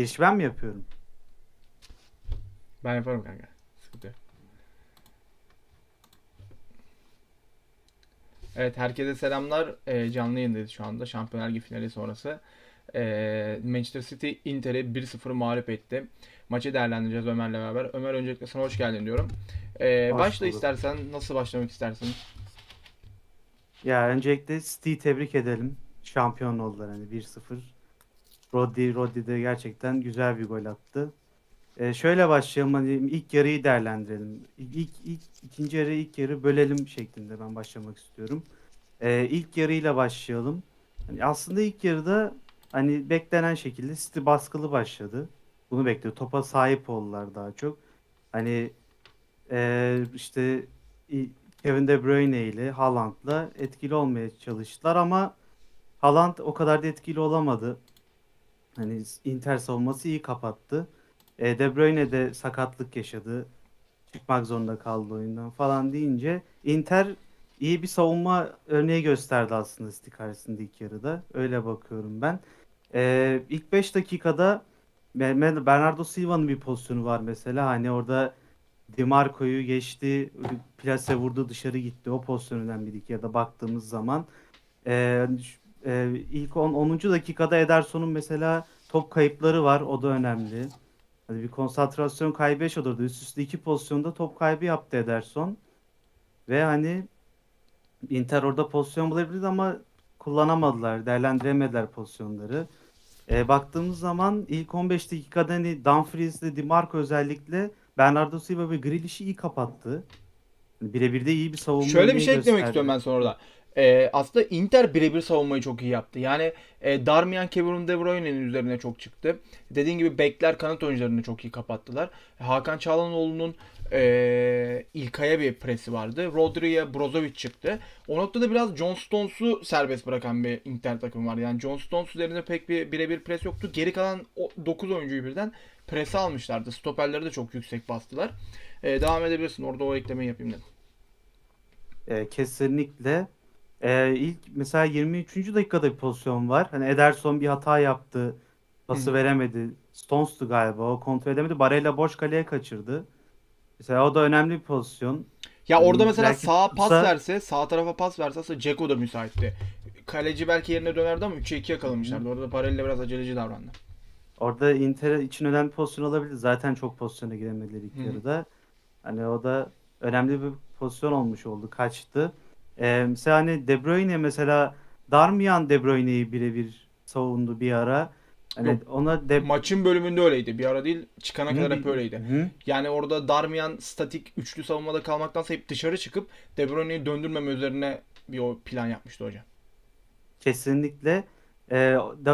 Giriş ben mi yapıyorum? Ben yaparım kanka. Sıkıntı yok. Evet herkese selamlar. Ee, canlı yayındayız şu anda. Şampiyonlar Ligi finali sonrası. Ee, Manchester City Inter'i 1-0 mağlup etti. Maçı değerlendireceğiz Ömer'le beraber. Ömer öncelikle sana hoş geldin diyorum. Hoş başla bulduk. istersen. Nasıl başlamak istersin? Ya öncelikle City'yi tebrik edelim. Şampiyon oldular hani 1-0. Rodri, Rodri de gerçekten güzel bir gol attı. Ee, şöyle başlayalım hani ilk yarıyı değerlendirelim. İlk, ilk, ilk ikinci yarı ilk yarı bölelim şeklinde ben başlamak istiyorum. Ee, ilk yarıyla başlayalım. Hani aslında ilk yarıda hani beklenen şekilde City baskılı başladı. Bunu bekliyor. Topa sahip oldular daha çok. Hani ee, işte Kevin De Bruyne ile Haaland'la etkili olmaya çalıştılar ama Haaland o kadar da etkili olamadı. Hani Inter savunması iyi kapattı. E, De Bruyne de sakatlık yaşadı. Çıkmak zorunda kaldı oyundan falan deyince Inter iyi bir savunma örneği gösterdi aslında City ilk yarıda. Öyle bakıyorum ben. E, ilk 5 dakikada Be- Bernardo Silva'nın bir pozisyonu var mesela. Hani orada Di Marco'yu geçti, plase vurdu dışarı gitti. O pozisyondan bir iki ya da baktığımız zaman e, ş- e, ilk 10. 10. dakikada Ederson'un mesela top kayıpları var. O da önemli. Hani bir konsantrasyon kaybı yaşadı. Üst üste iki pozisyonda top kaybı yaptı Ederson. Ve hani Inter orada pozisyon bulabilirdi ama kullanamadılar, değerlendiremediler pozisyonları. E, baktığımız zaman ilk 15 dakikada hani Dumfries ile Di Marco özellikle Bernardo Silva ve Grealish'i iyi kapattı. Yani Birebir de iyi bir savunma Şöyle bir şey eklemek istiyorum ben sonra da. Ee, aslında Inter birebir savunmayı çok iyi yaptı. Yani e, Darmian Kevin De Bruyne'nin üzerine çok çıktı. Dediğin gibi bekler kanat oyuncularını çok iyi kapattılar. Hakan Çalhanoğlu'nun e, İlkay'a bir presi vardı. Rodri'ye Brozovic çıktı. O noktada biraz John Stones'u serbest bırakan bir Inter takım var. Yani John Stones üzerinde pek bir birebir pres yoktu. Geri kalan 9 oyuncuyu birden prese almışlardı. Stoperleri de çok yüksek bastılar. E, devam edebilirsin. Orada o eklemeyi yapayım dedim. E, kesinlikle. E, ilk mesela 23. dakikada bir pozisyon var. Hani Ederson bir hata yaptı. Pası Hı. veremedi. Stones'tu galiba. O kontrol edemedi. Barella boş kaleye kaçırdı. Mesela o da önemli bir pozisyon. Ya orada mesela belki sağa pas tutsa- verse, sağ tarafa pas verse aslında Ceko da müsaitti. Kaleci belki yerine dönerdi ama 3'e 2'ye kalmışlardı. Orada Barella biraz aceleci davrandı. Orada Inter için önemli pozisyon olabilir. Zaten çok pozisyona giremediler ilk Hı hı. yarıda. Hani o da önemli bir pozisyon olmuş oldu. Kaçtı. Ee, mesela hani De Bruyne mesela Darmian De Bruyne'yi birebir savundu bir ara. Hani Yok. ona De Maçın bölümünde öyleydi. Bir ara değil, çıkana kadar hep öyleydi. Hı. Yani orada Darmian statik üçlü savunmada kalmaktansa hep dışarı çıkıp De Bruyne'yi döndürmeme üzerine bir o plan yapmıştı hocam. Kesinlikle. Ee, e,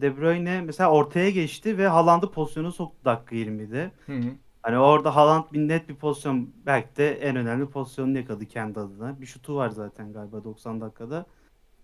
De Bruyne mesela ortaya geçti ve Haaland'ı pozisyona soktu dakika 20'de. Hı hı. Hani orada Haaland bir net bir pozisyon belki de en önemli pozisyonunu yakaladı kendi adına. Bir şutu var zaten galiba 90 dakikada.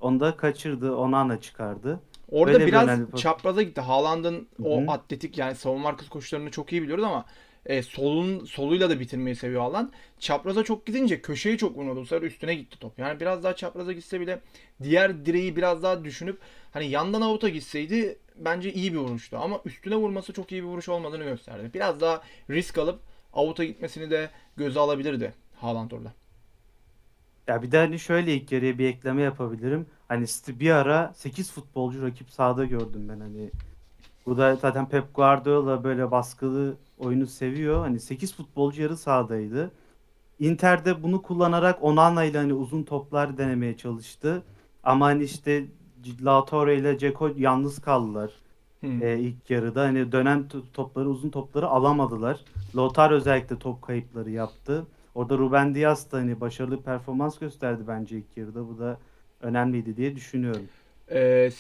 Onu da kaçırdı. Onana çıkardı. Orada Öyle bir biraz önemli pozisyon. çapraza gitti. Haaland'ın o atletik yani savunma arkası koşularını çok iyi biliyoruz ama e, solun soluyla da bitirmeyi seviyor Haaland. Çapraza çok gidince köşeyi çok vurmadı. Bu sefer üstüne gitti top. Yani biraz daha çapraza gitse bile diğer direği biraz daha düşünüp hani yandan avuta gitseydi bence iyi bir vuruştu. Ama üstüne vurması çok iyi bir vuruş olmadığını gösterdi. Biraz daha risk alıp avuta gitmesini de göze alabilirdi Haaland orada. Ya bir de hani şöyle ilk yarıya bir ekleme yapabilirim. Hani bir ara 8 futbolcu rakip sahada gördüm ben hani. Bu da zaten Pep Guardiola böyle baskılı oyunu seviyor. Hani 8 futbolcu yarı sahadaydı. Inter de bunu kullanarak Onana ile hani uzun toplar denemeye çalıştı. Ama hani işte Lautaro ile Dzeko yalnız kaldılar. Hı. e, ilk yarıda. Hani dönen to- topları, uzun topları alamadılar. Lautaro özellikle top kayıpları yaptı. Orada Ruben Dias da hani başarılı performans gösterdi bence ilk yarıda. Bu da önemliydi diye düşünüyorum. Ee,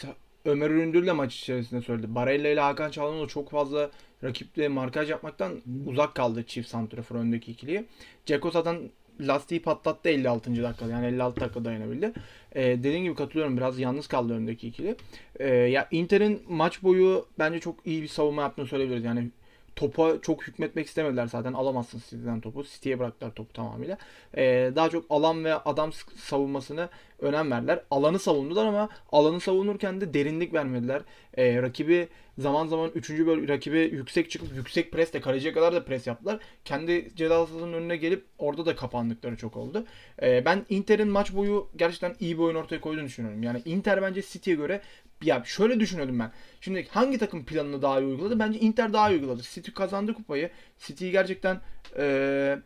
Ömer Üründül de maç içerisinde söyledi. Barella ile Hakan Çalhanoğlu çok fazla rakiple markaj yapmaktan uzak kaldı çift santrafor öndeki ikiliyi. Ceko zaten lastiği patlattı 56. dakikada yani 56 dakika dayanabildi. Ee, dediğim gibi katılıyorum biraz yalnız kaldı öndeki ikili. Ee, ya Inter'in maç boyu bence çok iyi bir savunma yaptığını söyleyebiliriz. Yani topa çok hükmetmek istemediler zaten. Alamazsın City'den topu. City'ye bıraktılar topu tamamıyla. Ee, daha çok alan ve adam savunmasını önem verdiler. Alanı savundular ama alanı savunurken de derinlik vermediler. Ee, rakibi zaman zaman 3. böl rakibe yüksek çıkıp yüksek presle kaleciye kadar da pres yaptılar. Kendi ceza sahasının önüne gelip orada da kapandıkları çok oldu. Ee, ben Inter'in maç boyu gerçekten iyi bir oyun ortaya koyduğunu düşünüyorum. Yani Inter bence City'ye göre ya şöyle düşünüyordum ben. Şimdi hangi takım planını daha iyi uyguladı? Bence Inter daha iyi uyguladı. City kazandı kupayı. City'yi gerçekten eee,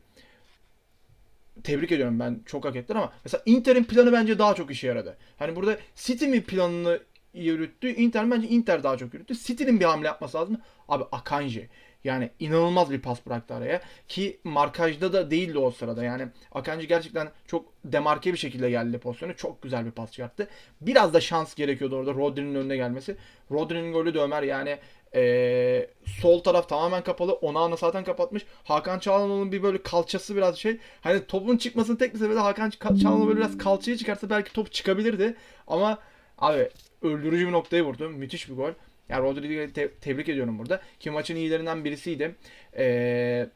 tebrik ediyorum ben. Çok hak ettiler ama mesela Inter'in planı bence daha çok işe yaradı. Hani burada City mi planını yürüttü? Inter bence Inter daha çok yürüttü. City'nin bir hamle yapması lazım. Abi Akanji. Yani inanılmaz bir pas bıraktı araya. Ki markajda da değildi o sırada. Yani Akanji gerçekten çok demarke bir şekilde geldi pozisyonu. Çok güzel bir pas çıkarttı. Biraz da şans gerekiyordu orada Rodri'nin önüne gelmesi. Rodri'nin golü de Ömer yani eee, sol taraf tamamen kapalı. Onana zaten kapatmış. Hakan Çalhanoğlu'nun bir böyle kalçası biraz şey. Hani topun çıkmasının tek bir sebebi de Hakan Çalhanoğlu böyle biraz kalçayı çıkarsa belki top çıkabilirdi. Ama abi öldürücü bir noktaya vurdu. Müthiş bir gol. Yani Rodri'yi te- tebrik ediyorum burada. Ki maçın iyilerinden birisiydi. Ee,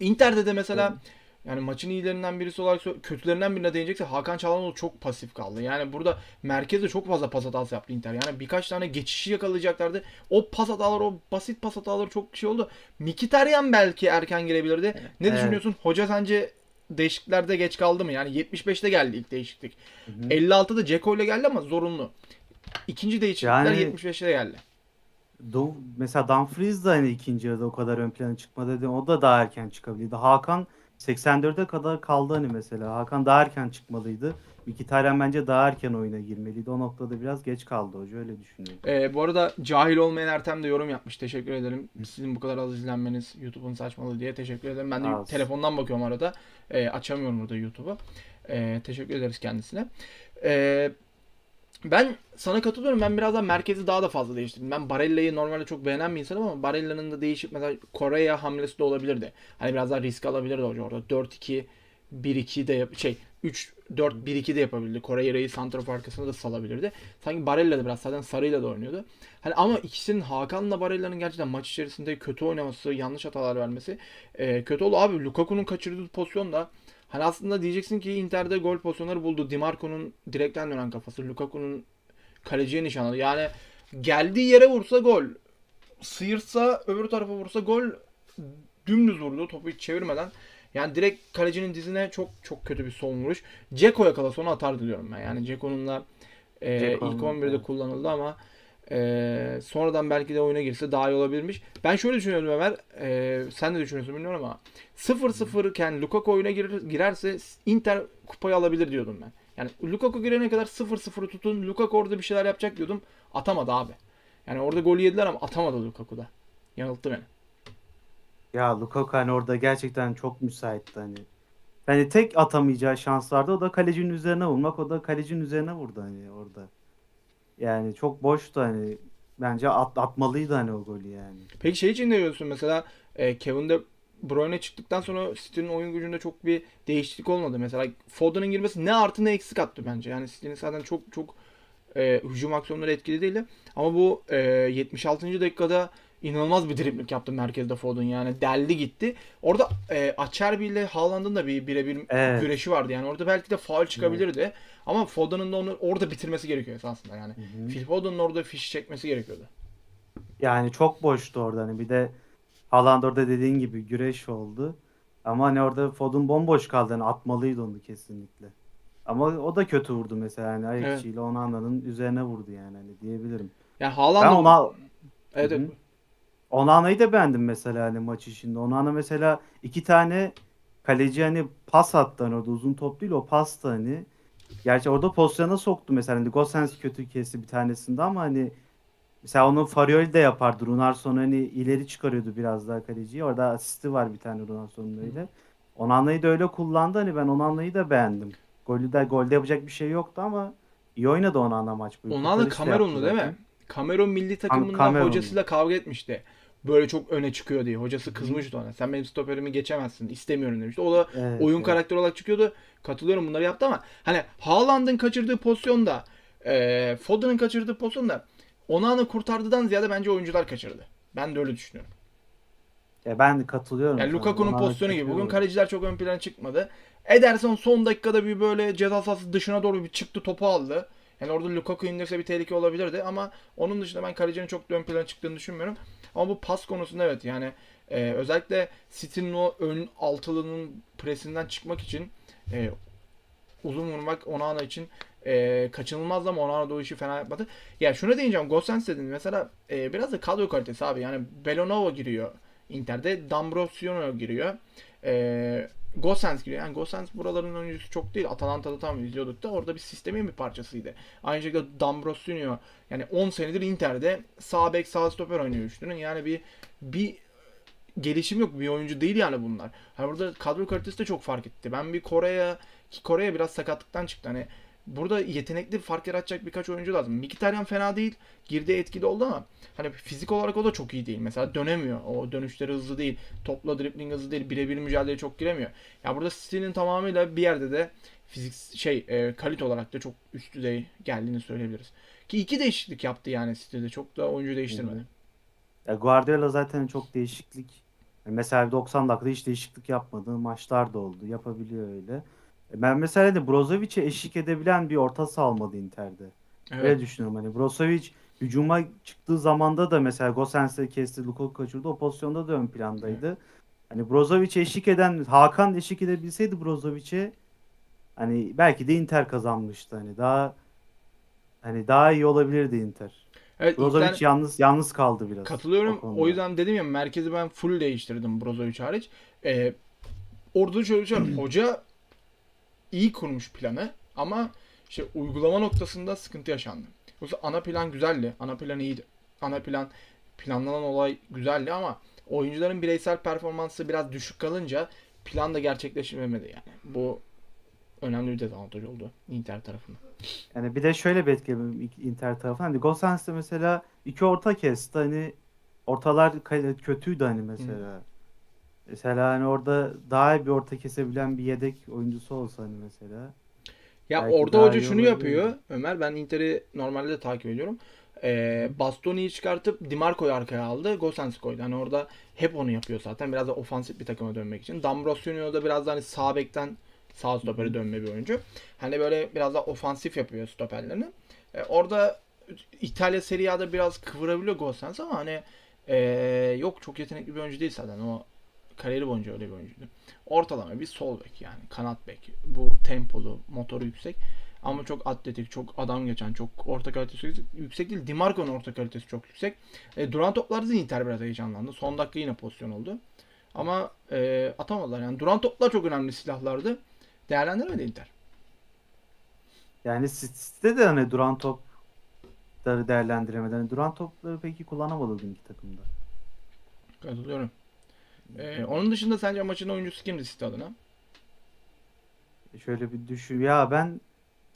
Inter'de de mesela yani maçın iyilerinden birisi olarak kötülerinden birine değinecekse Hakan Çalhanoğlu çok pasif kaldı. Yani burada merkezde çok fazla pas hatası yaptı Inter. Yani birkaç tane geçişi yakalayacaklardı. O pas hataları, o basit pas hataları çok şey oldu. Mkhitaryan belki erken girebilirdi. Ne Evet. düşünüyorsun? Hoca sence değişikliklerde geç kaldı mı? Yani 75'te geldi ilk değişiklik. Hı hı. 56'da Ceko ile geldi ama zorunlu. İkinci değişiklikler Yani- 75'te geldi. Do- mesela Dumfries de hani ikinci yarıda o kadar ön plana çıkmadı dedi. O da daha erken çıkabilirdi. Hakan 84'e kadar kaldı hani mesela. Hakan daha erken çıkmalıydı. Mkhitaryan bence daha erken oyuna girmeliydi. O noktada biraz geç kaldı hoca öyle düşünüyorum. Ee, bu arada cahil olmayan Ertem de yorum yapmış. Teşekkür ederim. Sizin bu kadar az izlenmeniz YouTube'un saçmalığı diye teşekkür ederim. Ben de Az. telefondan bakıyorum arada. Ee, açamıyorum burada YouTube'u. Ee, teşekkür ederiz kendisine. Ee, ben sana katılıyorum. Ben biraz daha merkezi daha da fazla değiştirdim. Ben Barella'yı normalde çok beğenen bir insanım ama Barella'nın da değişik mesela Kore'ye hamlesi de olabilirdi. Hani biraz daha risk alabilirdi hoca orada. 4-2 1-2 de yap şey 3 4 1-2 de yapabilirdi. Kore'yi santrafor arkasına da salabilirdi. Sanki Barella da biraz zaten Sarı'yla da oynuyordu. Hani ama ikisinin Hakan'la Barella'nın gerçekten maç içerisinde kötü oynaması, yanlış hatalar vermesi e, kötü oldu. Abi Lukaku'nun kaçırdığı pozisyon da hani aslında diyeceksin ki Inter'de gol pozisyonları buldu. Di Marco'nun direkten dönen kafası, Lukaku'nun kaleciye nişanladı. Yani geldiği yere vursa gol. Sıyırsa öbür tarafa vursa gol. Dümdüz vurdu topu hiç çevirmeden. Yani direkt kalecinin dizine çok çok kötü bir son vuruş. Ceko yakalasa onu atar diyorum ben. Yani Ceko'nun da e, Ceko'nun, ilk 11'de evet. kullanıldı ama e, sonradan belki de oyuna girse daha iyi olabilirmiş. Ben şöyle düşünüyorum Ömer. e, sen de düşünüyorsun bilmiyorum ama 0-0 iken Lukaku oyuna girer, girerse Inter kupayı alabilir diyordum ben. Yani Lukaku girene kadar 0-0'ı tutun. Lukaku orada bir şeyler yapacak diyordum. Atamadı abi. Yani orada golü yediler ama atamadı Lukaku da. Yanılttı beni. Ya Lukaku hani orada gerçekten çok müsaitti hani. Hani tek atamayacağı şans vardı. O da kalecinin üzerine vurmak. O da kalecinin üzerine vurdu hani orada. Yani çok boştu hani. Bence at, atmalıydı hani o golü yani. Peki şey için ne diyorsun mesela e, Kevin De Bruyne çıktıktan sonra City'nin oyun gücünde çok bir değişiklik olmadı. Mesela Foden'ın girmesi ne artı ne eksik attı bence. Yani City'nin zaten çok çok e, hücum aksiyonları etkili değildi. Ama bu e, 76. dakikada inanılmaz bir dribling yaptı merkezde Foden yani deldi gitti. Orada e, Acerbi ile Haaland'ın da bir birebir Evet. güreşi vardı. Yani orada belki de faul çıkabilirdi. Ama Foden'ın da onu orada bitirmesi gerekiyor esasında yani. Hı hı. Phil Foden'ın orada fiş çekmesi gerekiyordu. Yani çok boştu orada hani bir de Haaland orada dediğin gibi güreş oldu. Ama hani orada Foden bomboş kaldı. Hani atmalıydı onu kesinlikle. Ama o da kötü vurdu mesela hani ayak Evet. Onana'nın üzerine vurdu yani hani diyebilirim. Yani Ben Haaland'ın ona Evet. Onana'yı da beğendim mesela hani maç içinde. Onana mesela iki tane kaleci hani pas attı hani orada uzun top değil o pastı hani. Gerçi orada pozisyona soktu mesela hani Gosens kötü kesti bir tanesinde ama hani mesela onu Farioli de yapardı. Runarsson hani ileri çıkarıyordu biraz daha kaleciyi. Orada asisti var bir tane Runarsson'un öyle. Onana'yı da öyle kullandı hani ben Onana'yı da beğendim. Golü de golde yapacak bir şey yoktu ama iyi oynadı Onana maç boyu. Onana Kamerunlu yaptı değil zaten. mi? Kamerun milli takımında Kamerunlu. hocasıyla kavga etmişti. Böyle çok öne çıkıyor diye. Hocası kızmıştı ona. Sen benim stoperimi geçemezsin. istemiyorum demişti. O da Evet, oyun evet. karakteri olarak çıkıyordu. Katılıyorum bunları yaptı ama hani Haaland'ın kaçırdığı pozisyonda e, Foden'ın kaçırdığı pozisyonda Onana kurtardıdan ziyade bence oyuncular kaçırdı. Ben de öyle düşünüyorum. Ya ben katılıyorum. Yani. Lukaku'nun pozisyonu gibi. Bugün kaleciler çok ön plana çıkmadı. Ederson son dakikada bir böyle ceza sahası dışına doğru bir çıktı topu aldı. Yani orada Lukaku indirse bir tehlike olabilirdi ama onun dışında ben kalecinin çok ön plana çıktığını düşünmüyorum. Ama bu pas konusunda evet yani e, özellikle City'nin o ön altılının presinden çıkmak için e, uzun vurmak Onana için e, kaçınılmaz ama Onana da o işi fena yapmadı. Ya şunu diyeceğim Gosens dedin mesela e, biraz da kadro kalitesi abi yani Belonova giriyor Inter'de D'Ambrosino giriyor. E, Gosens giriyor. Yani Gosens buraların oyuncusu çok değil. Atalanta'da tam izliyorduk da orada bir sistemin bir parçasıydı. Aynı şekilde D'Ambrosino yani 10 senedir Inter'de sağ bek sağ stoper oynuyor üçlünün. Yani bir bir gelişim yok. Bir oyuncu değil yani bunlar. Hani burada kadro kalitesi de çok fark etti. Ben bir Kore'ye Kore'ye biraz sakatlıktan çıktı. Hani burada yetenekli fark yaratacak birkaç oyuncu lazım. Mkhitaryan fena değil. Girdiği etkili oldu ama hani fizik olarak o da çok iyi değil. Mesela dönemiyor. O dönüşleri hızlı değil. Topla dribbling hızlı değil. Birebir mücadeleye çok giremiyor. Ya burada City'nin tamamıyla bir yerde de fizik şey e, kalite olarak da çok üst düzey geldiğini söyleyebiliriz. Ki iki değişiklik yaptı yani City'de. Çok da oyuncu değiştirmedi. Ya Guardiola zaten çok değişiklik. Mesela 90 dakikada hiç değişiklik yapmadığı maçlar da oldu. Yapabiliyor öyle. Ben mesela de Brozovic'e eşlik edebilen bir orta saha almadı Inter'de. Öyle Evet. düşünüyorum hani Brozovic hücuma çıktığı zamanda da mesela Gosens'e kesti, Lukaku kaçırdı. O pozisyonda da ön plandaydı. Hani Brozovic'e eşlik eden Hakan eşlik edebilseydi Brozovic'e hani belki de Inter kazanmıştı hani daha hani daha iyi olabilirdi Inter. Evet, Brozovic Inter- yalnız yalnız kaldı biraz. Katılıyorum. o konuda. O yüzden dedim ya merkezi ben full değiştirdim Brozovic hariç. Ee, orada da şöyle bir şey. Hoca iyi kurmuş planı ama işte uygulama noktasında sıkıntı yaşandı. Yoksa ana plan güzeldi. Ana plan iyiydi. Ana plan planlanan olay güzeldi ama oyuncuların bireysel performansı biraz düşük kalınca plan da gerçekleşmemedi yani. Bu önemli bir dezavantaj oldu Inter tarafında. Yani bir de şöyle bir etki Inter tarafından. Hani Gosens'te mesela iki orta kesti. Hani ortalar kötüydü hani mesela. Mesela hani orada daha iyi bir orta kesebilen bir yedek oyuncusu olsa hani mesela. Ya Belki orada hoca şunu yapıyor. Ömer ben Inter'i normalde de takip ediyorum. Ee, Bastoni'yi çıkartıp Di Marco'yu arkaya aldı. Gosens'i koydu. Hani orada hep onu yapıyor zaten. Biraz da ofansif bir takıma dönmek için. D'Ambrosino da biraz da hani sağ bekten sağ stopere dönme bir oyuncu. Hani böyle biraz da ofansif yapıyor stoperlerini. Ee, orada İtalya Serie A'da biraz kıvırabiliyor Gosens ama hani ee, yok çok yetenekli bir oyuncu değil zaten. O kariyeri boyunca öyle bir oyuncuydu. Ortalama bir sol bek yani kanat bek. Bu tempolu, motoru yüksek ama çok atletik, çok adam geçen, çok orta kalitesi yüksek, yüksek değil. Dimarco'nun orta kalitesi çok yüksek. E, duran toplarda da Inter biraz heyecanlandı. Son dakika yine pozisyon oldu. Ama e, atamadılar. Yani duran toplar çok önemli silahlardı. Değerlendiremedi Inter. Yani City'de de hani duran topları değerlendiremeden. Hani duran topları peki kullanamadı bugünkü takımda. Katılıyorum. E, onun dışında sence maçın oyuncusu kimdi City adına? E Şöyle bir düşün. Ya ben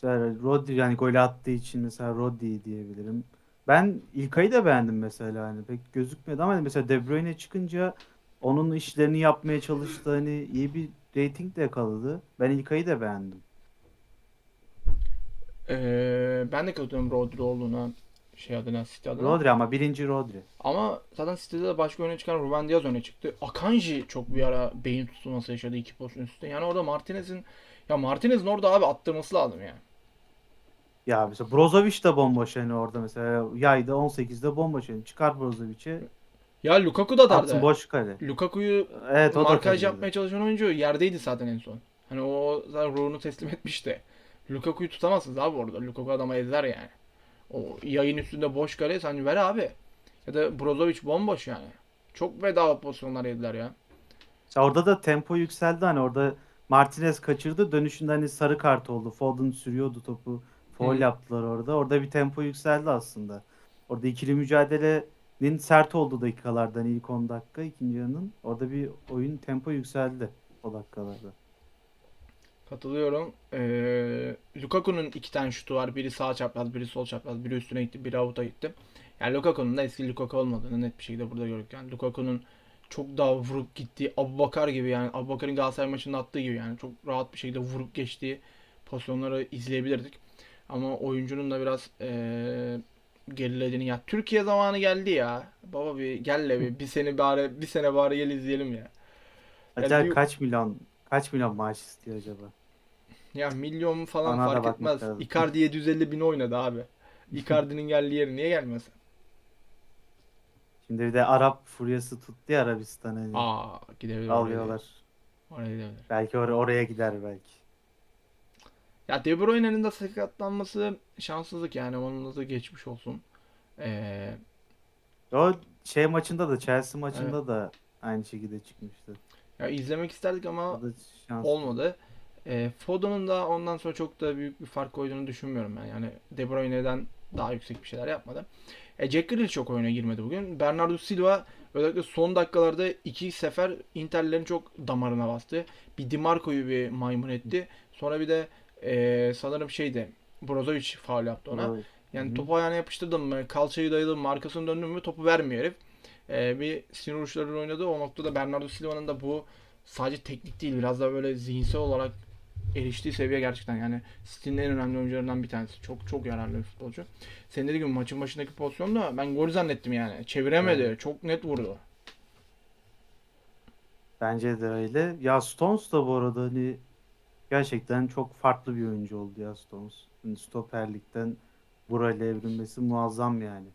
mesela Rodri yani gol attığı için mesela Rodri diyebilirim. Ben İlkay'ı da beğendim mesela hani pek gözükmedi ama hani mesela De Bruyne çıkınca onun işlerini yapmaya çalıştı hani iyi bir reyting de yakaladı. Ben İlkay'ı da beğendim. E, ben de katılıyorum Rodri olduğuna şey adına City adına. Rodri ama birinci Rodri. Ama zaten City'de de başka öne çıkan Ruben Diaz öne çıktı. Akanji çok bir ara beyin tutulması yaşadı iki pozisyon üstte. Yani orada Martinez'in ya Martinez'in orada abi attırması lazım yani. Ya mesela Brozovic de bomboş hani orada mesela yayda 18'de bomboş hani çıkar Brozovic'i Ya Lukaku da dardı. boş kale. Lukaku'yu Evet markaj yapmaya çalışan oyuncu yerdeydi zaten en son. Hani o zaten ruhunu teslim etmişti. Lukaku'yu tutamazsınız abi orada. Lukaku adama ezer yani. O yayın üstünde boş kale sen ver abi. Ya da Brozovic bomboş yani. Çok bedava pozisyonlar yediler ya. Mesela orada da tempo yükseldi hani orada Martinez kaçırdı dönüşünde hani sarı kart oldu. Foden sürüyordu topu. Foul yaptılar orada. Orada bir tempo yükseldi aslında. Orada ikili mücadelenin sert olduğu dakikalardan ilk 10 dakika ikinci yarının orada bir oyun tempo yükseldi o dakikalarda. Katılıyorum. Ee, Lukaku'nun iki tane şutu var. Biri sağ çapraz, biri sol çapraz. Biri üstüne gitti, biri avuta gitti. Yani Lukaku'nun da eski Lukaku olmadığını net bir şekilde burada gördük. Yani Lukaku'nun çok daha vurup gittiği Abubakar gibi yani Abubakar'ın Galatasaray maçında attığı gibi yani çok rahat bir şekilde vurup geçtiği pozisyonları izleyebilirdik. Ama oyuncunun da biraz ee, gerilediğini ya Türkiye zamanı geldi ya. baba bir gel le bir, bir sene bari bir sene bari gel izleyelim ya. Acaba bir- kaç milyon kaç milyon maaş istiyor acaba? Ya milyon falan da fark etmez. lazım. Icardi 750 bin oynadı abi. Icardi'nin geldiği yeri niye gelmesin? Şimdi bir de Arap furyası tuttu ya Arabistan hani Aa gidebilir. alıyorlar. Oraya gidebilir. Belki or- oraya gider belki. Ya De Bruyne'nin de sakatlanması şanssızlık yani onun da geçmiş olsun. Ee, O şey maçında da Chelsea maçında da aynı şekilde çıkmıştı. ya izlemek isterdik ama O da şans. olmadı. Ee, Foden'ın da ondan sonra çok da büyük bir fark koyduğunu düşünmüyorum ben. Yani De Bruyne'den daha yüksek bir şeyler yapmadı. E, Jack Grealish çok oyuna girmedi bugün. Bernardo Silva özellikle son dakikalarda iki sefer Inter'lerin çok damarına bastı. Bir Di Marco'yu bir maymun etti. Sonra bir de e, sanırım şeydi Brozovic faul yaptı ona. O- Yani Hı. topu ayağına yapıştırdım mı, kalçayı dayadım mı, arkasını döndüm mü topu vermiyor herif. Ee, bir sinir uçlarıyla oynadı. O noktada Bernardo Silva'nın da bu sadece teknik değil biraz da böyle zihinsel olarak eriştiği seviye gerçekten yani City'nin en önemli oyuncularından bir tanesi. Çok çok yararlı bir futbolcu. Senin dediğin gibi maçın başındaki pozisyonda ben gol zannettim yani. Çeviremedi. Evet. Çok net vurdu. Bence de öyle. Ya Stones da bu arada hani gerçekten çok farklı bir oyuncu oldu ya Stones. Hani stoperlikten burayla evrilmesi muazzam yani.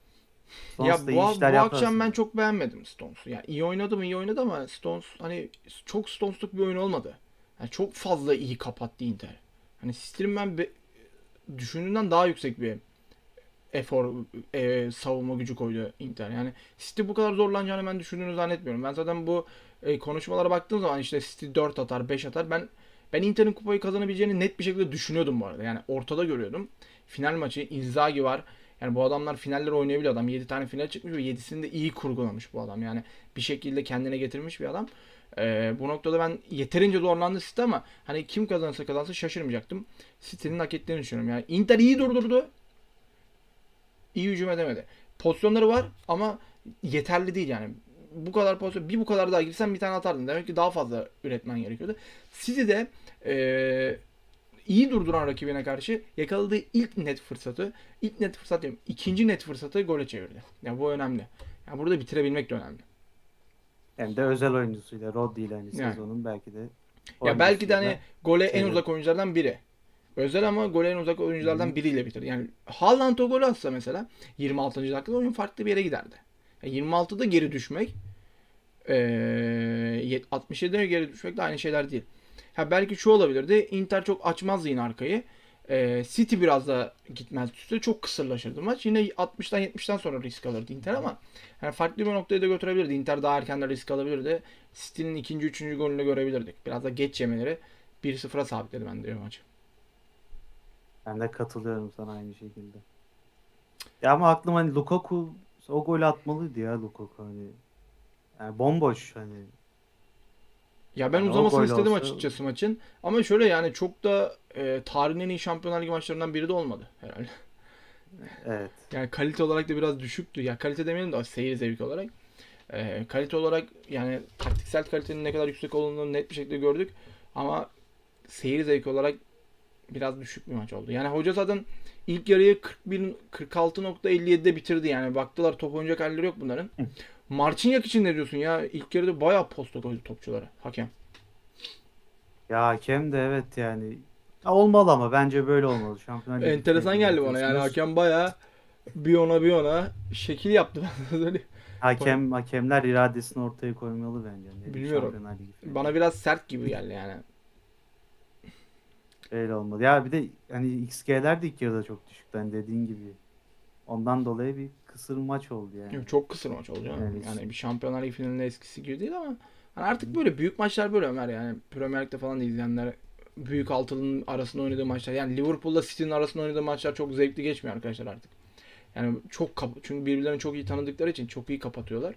Stones Ya bu, bu akşam ben çok beğenmedim Stones'u. Yani iyi oynadı mı iyi oynadı ama Stones hani çok Stones'luk bir oyun olmadı. Yani çok fazla iyi kapattı Inter. Hani be- düşündüğümden daha yüksek bir efor e, savunma gücü koydu Inter. Yani City bu kadar zorlanacağını ben düşündüğünü zannetmiyorum. Ben zaten bu e, konuşmalara baktığım zaman işte City 4 atar, 5 atar. Ben ben Inter'in kupayı kazanabileceğini net bir şekilde düşünüyordum bu arada. Yani ortada görüyordum. Final maçı Inzaghi var. Yani bu adamlar finaller oynayabiliyor. Adam 7 tane final çıkmış ve 7'sini de iyi kurgulamış bu adam. Yani bir şekilde kendine getirmiş bir adam. Ee, bu noktada ben yeterince zorlandı City ama hani kim kazanırsa kazansın şaşırmayacaktım. City'nin hak ettiğini düşünüyorum. Yani Inter iyi durdurdu. İyi hücum edemedi. Pozisyonları var ama yeterli değil yani. Bu kadar pozisyon, bir bu kadar daha girsen bir tane atardın. Demek ki daha fazla üretmen gerekiyordu. City de eee iyi durduran rakibine karşı yakaladığı ilk net fırsatı, ilk net fırsat diyorum, ikinci net fırsatı gole çevirdi. Yani bu önemli. Yani burada bitirebilmek de önemli. Hem de özel oyuncusuyla Rodri ile hani Yani. sezonun belki de Ya belki de hani oyuncusuyla. gole en Evet. uzak oyunculardan biri. Özel ama gole en uzak oyunculardan biriyle bitirdi. Yani Haaland o golü atsa mesela 26. dakikada oyun farklı bir yere giderdi. Yani 26'da geri düşmek eee 67'de geri düşmek de aynı şeyler değil. Ha belki şu olabilirdi. Inter çok açmazdı yine arkayı. Eee, City biraz da gitmez üstü. Çok kısırlaşırdı maç. Yine 60'tan 70'ten sonra risk alırdı Inter ama yani farklı bir noktaya da götürebilirdi. Inter daha erken de risk alabilirdi. City'nin ikinci, üçüncü golünü görebilirdik. Biraz da geç yemeleri 1-0'a sabitledi bence maçı. Ben de katılıyorum sana aynı şekilde. Ya ama aklım hani Lukaku o golü atmalıydı ya Lukaku hani. Yani bomboş hani. Ya ben Yani o uzamasını istedim olsa- açıkçası maçın. Ama şöyle yani çok da e, tarihin en iyi Şampiyonlar Ligi maçlarından biri de olmadı herhalde. Evet. Yani kalite olarak da biraz düşüktü. Ya kalite demeyelim de seyir zevki olarak. E, kalite olarak yani taktiksel kalitenin ne kadar yüksek olduğunu net bir şekilde gördük. Ama seyir zevki olarak biraz düşük bir maç oldu. Yani hoca zaten ilk yarıyı 41 46.57'de bitirdi yani. Baktılar top oynayacak halleri yok bunların. Marçinyak için ne diyorsun ya? İlk yarıda bayağı posta koydu topçulara. Hakem. Ya hakem de evet yani. Ya olmalı ama bence böyle olmalı. Şampiyonlar Ligi Enteresan geldi bana yani hakem bayağı bir ona bir ona şekil yaptı. Ben söyleyeyim. Hakem hakemler iradesini ortaya koymalı bence. Yani Bilmiyorum. Bana biraz sert gibi geldi yani. Öyle olmalı. Ya bir de hani XG'ler de ilk yarıda çok düşüktü hani dediğin gibi. Ondan dolayı bir kısır maç oldu yani. Yok, Çok kısır maç oldu canım. Evet. Yani bir Şampiyonlar Ligi finalinde eskisi gibi değil ama hani artık böyle büyük maçlar böyle Ömer yani. Premier Lig'de falan da izleyenler büyük altının arasında oynadığı maçlar. Yani Liverpool'la City'nin arasında oynadığı maçlar çok zevkli geçmiyor arkadaşlar artık. Yani çok kap çünkü birbirlerini çok iyi tanıdıkları için çok iyi kapatıyorlar.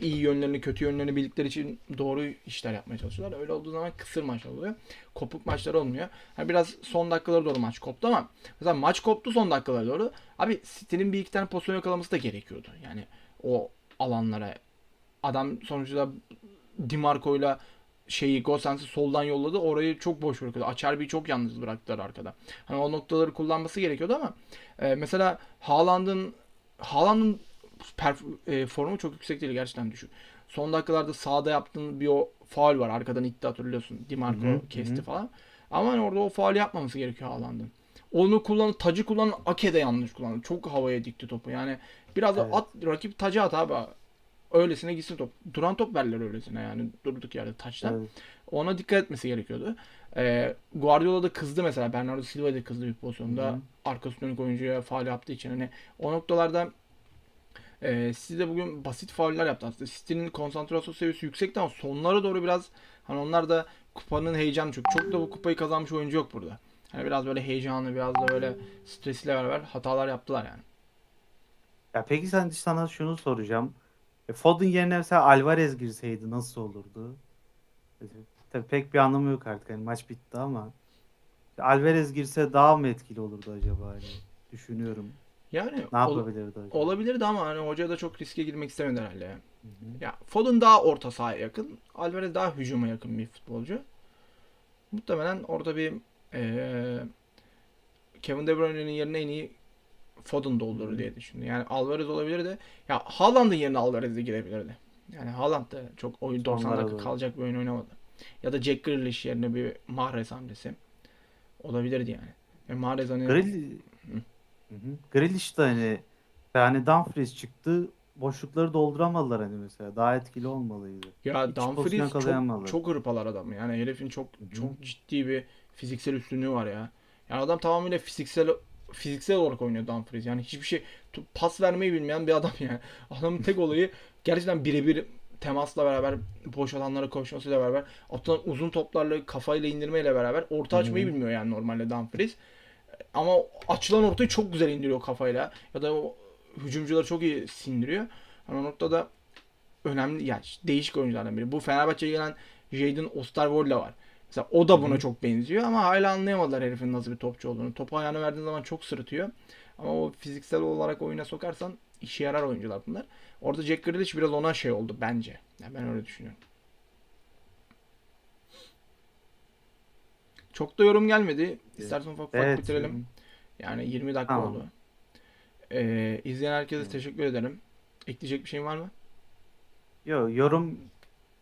İyi yönlerini, kötü yönlerini bildikleri için doğru işler yapmaya çalışıyorlar. Öyle olduğu zaman kısır maç oluyor. Kopuk maçlar olmuyor. Hani biraz son dakikalara doğru maç koptu ama mesela maç koptu son dakikalara doğru. Abi City'nin bir iki tane pozisyon yakalaması da gerekiyordu. Yani o alanlara. Adam sonuçta Di Marco'yla şeyi Gosens'i soldan yolladı. Orayı çok boş bırakıyordu. Açerbi'yi çok yalnız bıraktılar arkada. Hani o noktaları kullanması gerekiyordu ama e, mesela Haaland'ın Haaland'ın e, formu çok yüksek değil gerçekten düşük. Son dakikalarda sağda yaptığın bir o faul var. Arkadan itti hatırlıyorsun. Dimarco Hı hı, kesti falan. Ama hani orada o faul yapmaması gerekiyor Haaland'ın. Onu kullan, tacı kullanan Ake de yanlış kullandı. Çok havaya dikti topu. Yani biraz da Evet. at, rakip tacı at abi. Öylesine gitsin top. Duran top verler öylesine yani durduk yerde taçtan. Evet. Ona dikkat etmesi gerekiyordu. Ee, Guardiola da kızdı mesela. Bernardo Silva da kızdı bir pozisyonda. Hı hı. Arkası dönük oyuncuya faul yaptığı için. Hani o noktalarda e, City de bugün basit fauller yaptı aslında. City'nin konsantrasyon seviyesi yüksekti ama sonlara doğru biraz hani onlar da kupanın heyecanı çok. Çok da bu kupayı kazanmış oyuncu yok burada. Hani biraz böyle heyecanlı, biraz da böyle stresle beraber hatalar yaptılar yani. Ya peki sen sana şunu soracağım. E, Foden yerine mesela Alvarez girseydi nasıl olurdu? E, Tabii pek bir anlamı yok artık. Hani maç bitti ama Alvarez girse daha mı etkili olurdu acaba? Hani düşünüyorum. Yani Ne yapabilirdi acaba? olabilirdi ama hani hoca da çok riske girmek istemedi herhalde yani. Hı hı. Ya Foden daha orta sahaya yakın. Alvarez daha hücuma yakın bir futbolcu. Muhtemelen orada bir eee, Kevin De Bruyne'nin yerine en iyi Foden doldurur diye düşündüm. Yani Alvarez olabilirdi. Ya Haaland'ın yerine Alvarez de girebilirdi. Yani Haaland da çok oyun 90 Sonlara dakika kalacak bir oyun oynamadı. Ya da Jack Grealish yerine bir Mahrez hamlesi olabilirdi yani. E Mahrez hani Grill... Hı hı. Grealish de hani yani Dumfries çıktı. Boşlukları dolduramadılar hani mesela. Daha etkili olmalıydı. Ya Hiç Dumfries pozisyon çok, yakalayamadı. çok hırpalar adam. Yani herifin çok çok ciddi bir fiziksel üstünlüğü var ya. Yani adam tamamıyla fiziksel fiziksel olarak oynuyor Dumfries. Yani hiçbir şey tu- pas vermeyi bilmeyen bir adam yani. Adamın tek olayı gerçekten birebir temasla beraber boş alanlara koşmasıyla beraber atılan uzun toplarla kafayla indirmeyle beraber orta açmayı bilmiyor yani normalde Dumfries. Ama açılan ortayı çok güzel indiriyor kafayla. Ya da o hücumcuları çok iyi sindiriyor. Yani o noktada önemli yani değişik oyunculardan biri. Bu Fenerbahçe'ye gelen Jadon Osterwold var. Mesela o da buna Hı hı. çok benziyor ama hala anlayamadılar herifin nasıl bir topçu olduğunu. Topu ayağına verdiğin zaman çok sırıtıyor. Ama o fiziksel olarak oyuna sokarsan işe yarar oyuncular bunlar. Orada Jack Grealish biraz ona şey oldu bence. Yani ben öyle düşünüyorum. Çok da yorum gelmedi. İstersen ufak ufak Evet. bitirelim. Yani 20 dakika Tamam. oldu. Ee, izleyen herkese teşekkür ederim. Ekleyecek bir şeyin var mı? Yo, yorum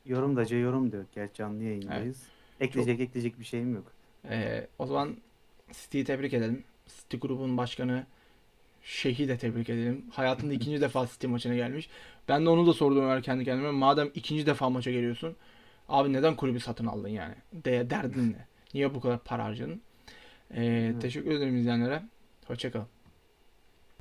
yorum da yorum da yok. Gerçi canlı yayındayız. Ekleyecek ekleyecek bir şeyim yok. Ee, o zaman City'yi tebrik edelim. City grubun başkanı Şeyh'i de tebrik edelim. Hayatında ikinci defa City maçına gelmiş. Ben de onu da sordum Ömer kendi kendime. Madem ikinci defa maça geliyorsun. Abi neden kulübü satın aldın yani? De, derdin ne? Niye bu kadar para harcadın? Ee, Evet. teşekkür ederim izleyenlere. Hoşçakalın.